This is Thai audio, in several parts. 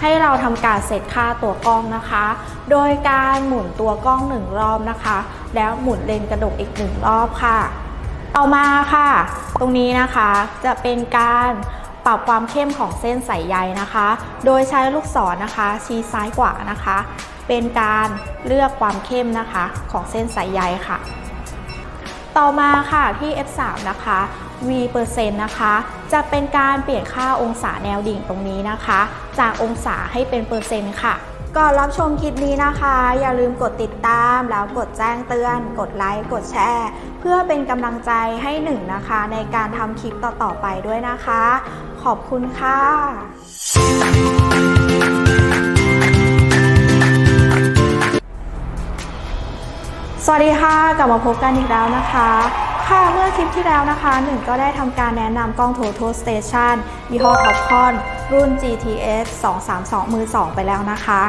ให้เราทำการเซตค่าตัวกล้องนะคะ โดยการหมุนตัวกล้องหนึ่งรอบนะคะ แล้วหมุนเลนกระดกอีกหนึ่งรอบค่ะ ต่อมาค่ะ ตรงนี้นะคะจะเป็นการปรับความเข้มของเส้นสายใยนะคะ โดยใช้ลูกศรนะคะ ชี้ซ้ายขวานะคะ เป็นการเลือกความเข้มนะคะของเส้นสายใยค่ะ ต่อมาค่ะที่ F3 นะคะ V เปอร์เซ็นต์นะคะ จะเป็นการเปลี่ยนค่าองศาแนวดิ่งตรงนี้นะคะ จากองศาให้เป็นเปอร์เซ็นต์ค่ะก่อนรับชมคลิปนี้นะคะ อย่าลืมกดติดตามแล้วกดแจ้งเตือน กดไลค์กดแชร์ เพื่อเป็นกำลังใจให้หนึ่งนะคะ ในการทำคลิปต่อๆไปด้วยนะคะ ขอบคุณค่ะสวัสดีค่ะ กลับมาพบกันอีกแล้วนะคะ ค่ะเมื่อคลิปที่แล้วนะคะหนึ่งก็ได้ทำการแนะนำกล้อง Total Station ยี่ห้อ Topcon รุ่น GTS 232 มือ 2 ไปแล้วนะคะ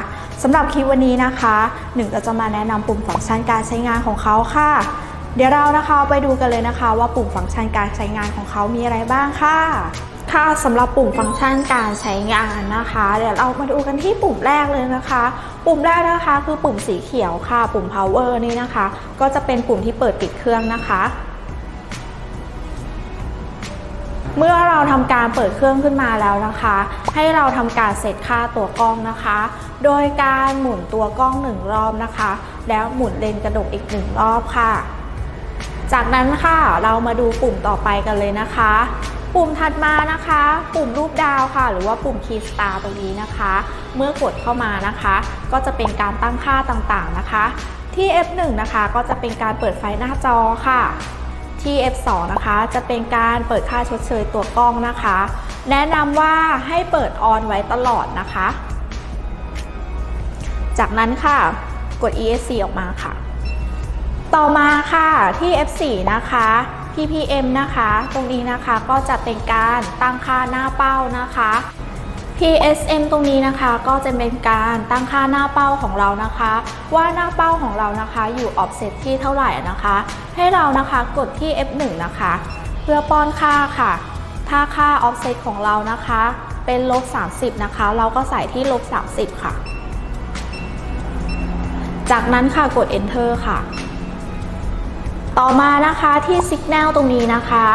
สำหรับคลิปวันนี้นะคะหนึ่งก็จะมาแนะนำปุ่มฟังก์ชันการใช้งานของเขาค่ะ เดี๋ยวเรานะคะไปดูกันเลยนะคะว่าปุ่มฟังก์ชันการใช้งานของเขามีอะไรบ้างค่ะค่ะสำหรับปุ่มฟังก์ชันการใช้งานนะคะ เดี๋ยวเรามาดูกันที่ปุ่มแรกเลยนะคะ ปุ่มแรกนะคะคือปุ่มสีเขียวค่ะ ปุ่ม power นี่นะคะ ก็จะเป็นปุ่มที่เปิดปิดเครื่องนะคะ เมื่อเราทำการเปิดเครื่องขึ้นมาแล้วนะคะ ให้เราทำการเซตค่าตัวกล้องนะคะ โดยการหมุนตัวกล้องหนึ่งรอบนะคะ แล้วหมุนเลนกระดกอีกหนึ่งรอบค่ะ จากนั้นค่ะเรามาดูปุ่มต่อไปกันเลยนะคะ ปุ่มถัดมานะคะ ปุ่มรูปดาวค่ะ หรือว่าปุ่ม Key Star ตรงนี้นะคะ เมื่อกดเข้ามานะคะ ก็จะเป็นการตั้งค่าต่างๆนะคะ ที่ F1 นะคะก็จะเป็นการเปิดไฟหน้าจอค่ะ ที่ F2 นะคะ จะเป็นการเปิดค่าชดเชยตัวกล้องนะคะ แนะนำว่าให้เปิดออนไว้ตลอดนะคะ จากนั้นค่ะ กด ESC ออกมาค่ะ ต่อมาค่ะที่ F4 นะคะ ppm นะคะ ตรงนี้นะคะก็จะเป็นการตั้งค่าหน้าเป้านะคะ PSM ตรงนี้นะคะก็จะเป็นการตั้งค่าหน้าเป้าของเรานะคะ ว่าหน้าเป้าของเรานะคะ อยู่ offset ที่เท่าไหร่นะคะ ให้เรานะคะกดที่ F1 นะคะ เพื่อป้อนค่าค่ะ ถ้าค่า offset ของเรานะคะ เป็นลบ 30 นะคะ เราก็ใส่ที่ลบ 30 ค่ะ จากนั้นค่ะกด enter ค่ะ ต่อมานะคะที่ Signal ตรงนี้นะคะ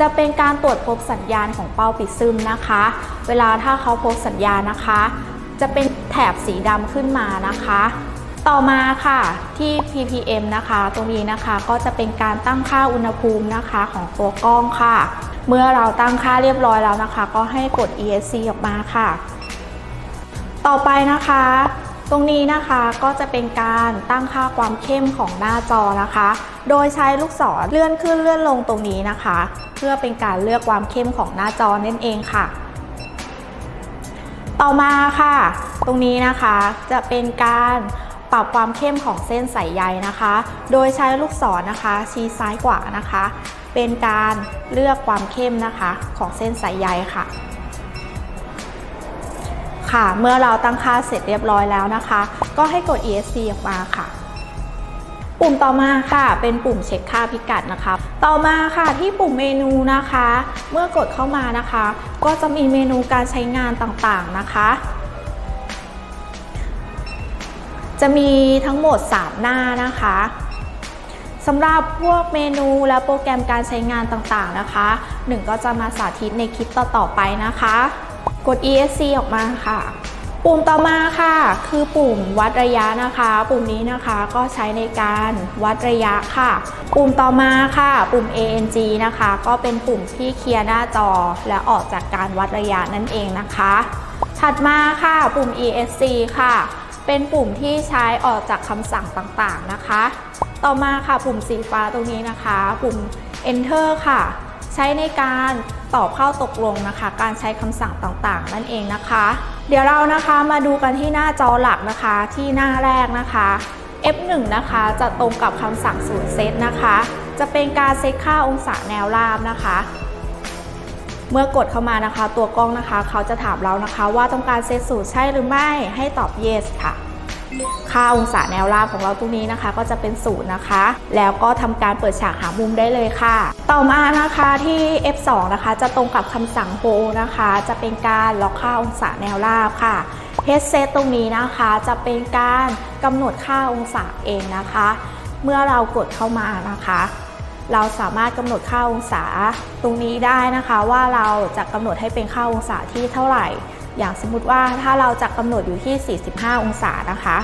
จะเป็นการตรวจพบสัญญาณของเป้าปิดซึมนะคะ เวลาถ้าเขาพบสัญญาณนะคะ จะเป็นแถบสีดำขึ้นมานะคะ ต่อมาค่ะที่ ppm นะคะ ตรงนี้นะคะก็จะเป็นการตั้งค่าอุณหภูมินะคะของตัวกล้องค่ะ เมื่อเราตั้งค่าเรียบร้อยแล้วนะคะ ก็ให้กด esc ออกมาค่ะ ต่อไปนะคะ ตรงนี้นะคะก็จะเป็นการตั้งค่าความเข้มของหน้าจอนะคะ โดยใช้ลูกศรเลื่อนขึ้นเลื่อนลงตรงนี้นะคะ เพื่อเป็นการเลือกความเข้มของหน้าจอนั่นเองค่ะ ต่อมาค่ะ ตรงนี้นะคะจะเป็นการปรับความเข้มของเส้นสายใยนะคะ โดยใช้ลูกศรนะคะ ชี้ซ้ายขวานะคะ เป็นการเลือกความเข้มนะคะของเส้นสายใยค่ะ ค่ะ เมื่อเราตั้งค่าเสร็จเรียบร้อยแล้วนะคะ ก็ให้กด ESC ออกมาค่ะ ปุ่มต่อมาค่ะ เป็นปุ่มเช็คค่าพิกัดนะคะ ต่อมาค่ะที่ปุ่มเมนูนะคะ เมื่อกดเข้ามานะคะ ก็จะมีเมนูการใช้งานต่างๆนะคะ จะมีทั้งหมด 3 หน้านะคะสำหรับพวกเมนูและโปรแกรมการใช้งานต่างๆนะคะ หนึ่งก็จะมาสาธิตในคลิปต่อๆไปนะคะ กด ESC ออกมาค่ะ ปุ่มต่อมาค่ะ คือปุ่มวัดระยะนะคะ ปุ่มนี้นะคะก็ใช้ในการวัดระยะค่ะ ปุ่มต่อมาค่ะ ปุ่ม ANG นะคะ ก็เป็นปุ่มที่เคลียร์หน้าจอ และออกจากการวัดระยะนั่นเองนะคะ ถัดมาค่ะปุ่ม ESC ค่ะ เป็นปุ่มที่ใช้ออกจากคำสั่งต่างๆนะคะ ต่อมาค่ะปุ่มสีฟ้าตรงนี้นะคะ ปุ่ม Enter ค่ะ ใช้ในการตอบเข้าตกลงนะคะ การใช้คำสั่งต่างๆ นั่นเองนะคะ เดี๋ยวเรานะคะมาดูกันที่หน้าจอหลักนะคะที่หน้าแรกนะคะ F1 นะคะจะตรงกับคำสั่งศูนย์เซตนะคะ จะเป็นการเซตค่าองศาแนวราบนะคะ เมื่อกดเข้ามานะคะ ตัวกล้องนะคะ เขาจะถามเรานะคะ ว่าต้องการเซตสูตรใช่หรือไม่ให้ตอบ yes ค่ะ ค่าองศาแนวราบของเราตรงนี้นะคะ ก็จะเป็นศูนย์นะคะ แล้วก็ทำการเปิดฉากหามุมได้เลยค่ะ ต่อมานะคะที่ F2 นะคะ จะตรงกับคำสั่ง h o นะคะ จะเป็นการล็อกค่าองศาแนวราบค่ะ headset ตรงนี้นะคะจะเป็นการกำหนดค่าองศาเองนะคะ เมื่อเรากดเข้ามานะคะ เราสามารถกำหนดค่าองศาตรงนี้ได้นะคะว่าเราจะกำหนดให้เป็นค่าองศาที่เท่าไหร่ อย่างสมมติว่าถ้าเราจะกำหนดอยู่ที่ 45 องศานะคะ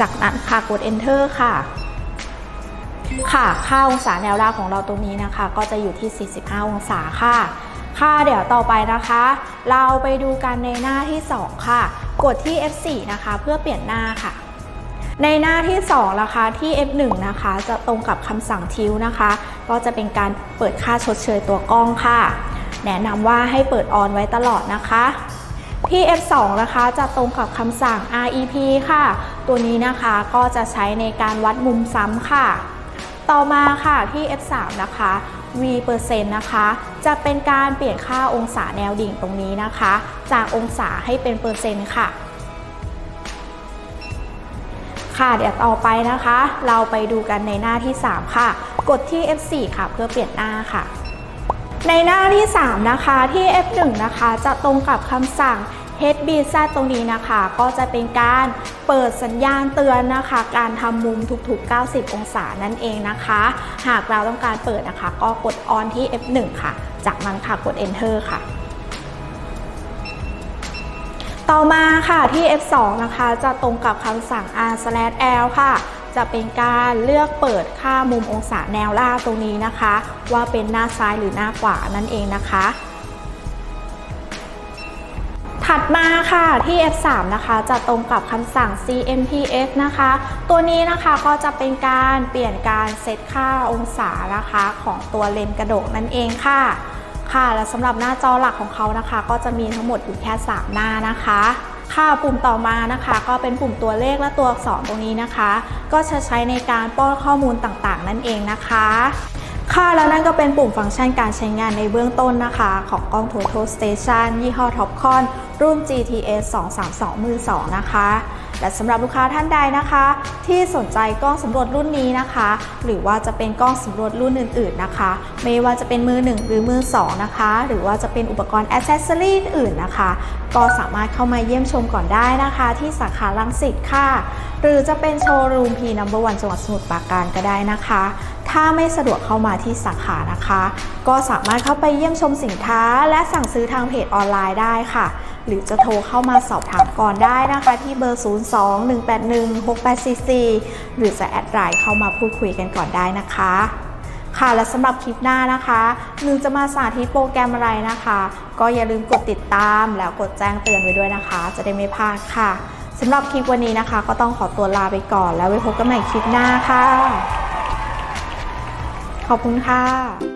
จากนั้นค่ะกด enter ค่ะ ค่ะค่าองศาแนวราบของเราตรงนี้นะคะ ก็จะอยู่ที่ 45 องศาค่ะค่ะเดี๋ยวต่อไปนะคะ เราไปดูกันในหน้าที่ 2 ค่ะ กดที่ F4 นะคะ เพื่อเปลี่ยนหน้าค่ะ ในหน้าที่2นะคะที่ F1 นะคะจะตรงกับคำสั่งทิวนะคะ ก็จะเป็นการเปิดค่าชดเชยตัวกล้องค่ะ แนะนำว่าให้เปิดออนไว้ตลอดนะคะที่ F2 นะคะจะตรงกับคำสั่ง REP ค่ะ ตัวนี้นะคะก็จะใช้ในการวัดมุมซ้ำค่ะ ต่อมาค่ะที่ F3 นะคะ V เปอร์เซ็นต์นะคะ จะเป็นการเปลี่ยนค่าองศาแนวดิ่งตรงนี้นะคะ จากองศาให้เป็นเปอร์เซ็นต์ค่ะ ค่ะเดี๋ยวต่อไปนะคะ เราไปดูกันในหน้าที่ 3 ค่ะ กดที่ F4 ค่ะ เพื่อเปลี่ยนหน้าค่ะ ในหน้าที่ 3 นะคะที่ F1 นะคะ จะตรงกับคำสั่ง HBZ ตรงนี้นะคะ ก็จะเป็นการเปิดสัญญาณเตือนนะคะ การทำมุมทุกๆ 90 องศานั่นเองนะคะ หากเราต้องการเปิดนะคะ ก็กด on ที่ F1 ค่ะ จากนั้นค่ะกด enter ค่ะ ต่อมาค่ะที่ F2 นะคะจะตรงกับคำสั่ง R/L ค่ะ จะเป็นการเลือกเปิดค่ามุมองศาแนวราบตรงนี้นะคะ ว่าเป็นหน้าซ้ายหรือหน้าขวานั่นเองนะคะ ถัดมาค่ะที่ F3 นะคะจะตรงกับคำสั่ง CMPS นะคะ ตัวนี้นะคะก็จะเป็นการเปลี่ยนการเซตค่าองศานะคะของตัวเลนส์กระดกนั่นเองค่ะ ค่ะและสำหรับหน้าจอหลักของเขานะคะ ก็จะมีทั้งหมดอยู่แค่ 3 หน้านะคะค่ะปุ่มต่อมานะคะก็เป็นปุ่มตัวเลขและตัวอักษรตรงนี้นะคะ ก็จะใช้ในการป้อนข้อมูลต่างๆ นั่นเองนะคะ ค่ะแล้วนั่นก็เป็นปุ่มฟังก์ชันการใช้งานในเบื้องต้นนะคะ ของกล้อง Total Station ยี่ห้อ Topcon รุ่น GTS 232มือ2นะคะ และสำหรับลูกค้าท่านใดนะคะ ที่สนใจกล้องสำรวจรุ่นนี้นะคะ หรือว่าจะเป็นกล้องสำรวจรุ่นอื่น ๆนะคะ ไม่ว่าจะเป็นมือ 1 หรือมือ 2 นะคะ หรือว่าจะเป็นอุปกรณ์อสเซสซอรี่อื่นนะคะ ก็สามารถเข้ามาเยี่ยมชมก่อนได้นะคะ ที่สาขาลังสิตค่ะ หรือจะเป็นโชว์รูมพีนัมเบอร์วันจังหวัดสมุทรปราการก็ได้นะคะ ถ้าไม่สะดวกเข้ามาที่สาขานะคะ ก็สามารถเข้าไปเยี่ยมชมสินค้า และสั่งซื้อทางเพจออนไลน์ได้ค่ะ หรือจะโทรเข้ามาสอบถามก่อนได้นะคะที่เบอร์ 02-181-6844 หรือจะแอดไลน์เข้ามาพูดคุยกันก่อนได้นะคะค่ะและสำหรับคลิปหน้านะคะหนึ่งจะมาสาธิตโปรแกรมอะไรนะคะ ก็อย่าลืมกดติดตามแล้วกดแจ้งเตือนไว้ด้วยนะคะ จะได้ไม่พลาดค่ะสำหรับคลิปวันนี้นะคะ ก็ต้องขอตัวลาไปก่อน แล้วไว้พบกันใหม่คลิปหน้าค่ะ ขอบคุณค่ะ